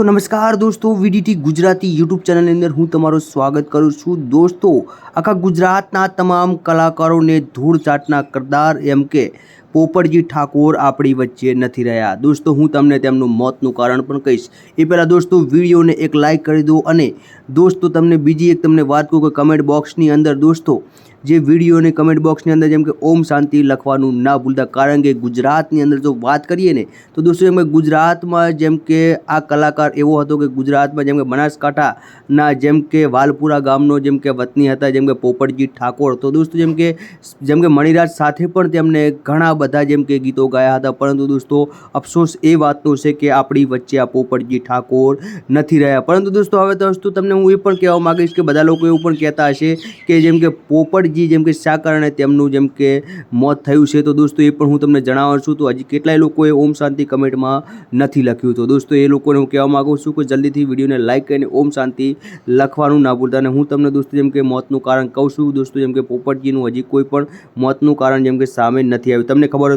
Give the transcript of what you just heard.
તો નમસ્કાર દોસ્તો, વીડીટી ગુજરાતી યુટ્યુબ ચેનલની અંદર હું તમારું સ્વાગત કરું છું. દોસ્તો, આખા ગુજરાતના તમામ કલાકારોને ધૂળ ચાટના કરદાર એમ કે પોપટજી ઠાકોર આપણી વચ્ચે નથી રહ્યા. દોસ્તો, હું તમને તેમનું મોતનું કારણ પણ કહીશ. એ પહેલાં દોસ્તો, વિડીયોને એક લાઇક કરી દો અને દોસ્તો, તમને બીજી એક તમને વાત કહું કે કમેન્ટ બોક્સની અંદર દોસ્તો, જે વિડીયોને કમેન્ટ બોક્સની અંદર જેમ કે ઓમ શાંતિ લખવાનું ના ભૂલતા, કારણ કે ગુજરાતની અંદર જો વાત કરીએ ને, તો દોસ્તો જેમ કે ગુજરાતમાં જેમ કે આ કલાકાર એવો હતો કે ગુજરાતમાં જેમ કે બનાસકાંઠાના જેમ કે વાલપુરા ગામનો જેમ કે વતની હતા, જેમ કે પોપટજી ઠાકોર, તો દોસ્તો જેમ કે જેમ કે મણિરાજ સાથે પણ તેમને ઘણા બધા જેમ કે ગીતો ગાયા હતા, પરંતુ દોસ્તો, અફસોસ એ વાતનો છે કે આપણી વચ્ચે આ પોપટજી ઠાકોર નથી રહ્યા. પરંતુ દોસ્તો, હવે દોસ્તો, તમને હું એ પણ કહેવા માગીશ કે બધા લોકો એવું પણ કહેતા હશે કે જેમ કે પોપટજી જેમ કે શા કારણે તેમનું જેમ કે મોત થયું છે, તો દોસ્તો, એ પણ હું તમને જણાવું છું. તો હજી કેટલાય લોકોએ ઓમ શાંતિ કમેન્ટમાં નથી લખ્યું. તો દોસ્તો, એ લોકોને હું કહેવા માગું છું કે જલ્દીથી વિડીયોને લાઇક કરીને ઓમ શાંતિ લખવાનું ના ભૂલતા. અને હું તમને દોસ્તો, જેમ કે મોતનું કારણ કહું છું, દોસ્તો, જેમ કે પોપટજીનું હજી કોઈ પણ મોતનું કારણ જેમ કે સામે નથી આવ્યું. તમને kabar